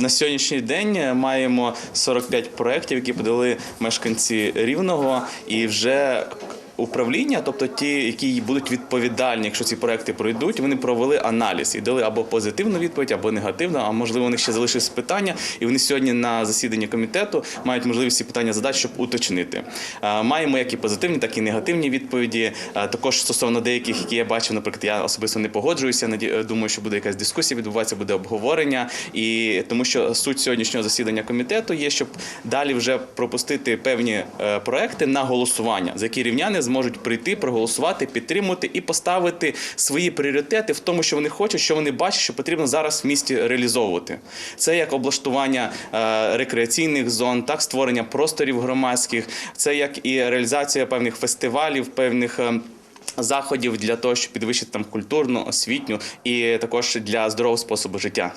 на сьогоднішній день маємо 45 проєктів, які подали мешканці Рівного, і вже управління, тобто ті, які будуть відповідальні, якщо ці проекти пройдуть, вони провели аналіз і дали або позитивну відповідь, або негативну. А можливо, у них ще залишились питання, і вони сьогодні на засіданні комітету мають можливість ці питання задати, щоб уточнити. Е, Маємо як і позитивні, так і негативні відповіді. Е, Також стосовно деяких, які я бачив, наприклад, я особисто не погоджуюся. е, Думаю, що буде якась дискусія відбуватися, буде обговорення. І тому що суть сьогоднішнього засідання комітету є, щоб далі вже пропустити певні проекти на голосування, за які рівняни зможуть прийти, проголосувати, підтримати і поставити свої пріоритети в тому, що вони хочуть, що вони бачать, що потрібно зараз в місті реалізовувати. Це як облаштування е, рекреаційних зон, так створення просторів громадських, це як і реалізація певних фестивалів, певних. е, Заходів для того, щоб підвищити там культурну, освітню і також для здорового способу життя.